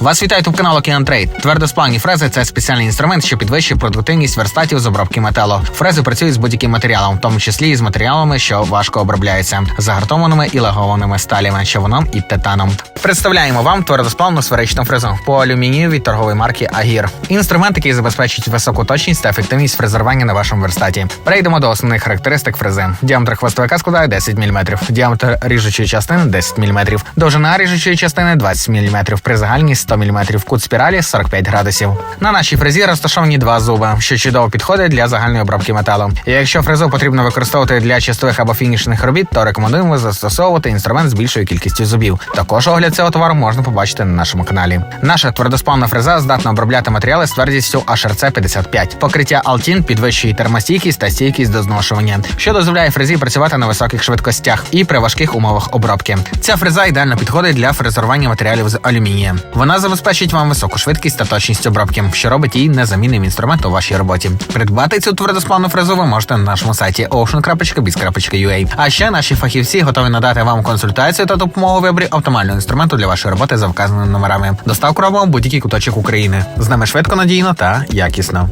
Вас вітає тут канал Океан Трейд. Твердосплавні фрези це спеціальний інструмент, що підвищує продуктивність верстатів з обробки металу. Фрези працюють з будь-яким матеріалом, в тому числі і з матеріалами, що важко обробляються, загартованими і лагованими сталями, човном і титаном. Представляємо вам твердосплавну сферичну фрезу по алюмінію від торгової марки Агір. Інструмент, який забезпечить високу точність та ефективність фрезерування на вашому верстаті. Перейдемо до основних характеристик фрези. Діаметр хвостовика складає 10 мм, діаметр ріжучої частини 10 мм, довжина ріжучої частини 20 мм, при загальній 100 мм, кут спіралі 45 градусів. На нашій фрезі розташовані два зуби, що чудово підходять для загальної обробки металу. Якщо фрезу потрібно використовувати для чистових або фінішних робіт, то рекомендуємо застосовувати інструмент з більшою кількістю зубів. Також огляд цього товару можна побачити на нашому каналі. Наша твердосплавна фреза здатна обробляти матеріали з твердістю HRC 55. Покриття Altin підвищує термостійкість та стійкість до зношування, що дозволяє фрезі працювати на високих швидкостях і при важких умовах обробки. Ця фреза ідеально підходить для фрезерування матеріалів з алюмінія. Вона забезпечить вам високу швидкість та точність обробки, що робить її незамінним інструментом у вашій роботі. Придбати цю твердосплавну фрезу ви можете на нашому сайті ocean.biz.ua. А ще наші фахівці готові надати вам консультацію та допомогу виборі оптимального інструменту для вашої роботи за вказаними номерами. Доставку робимо будь-який куточок України. З нами швидко, надійно та якісно.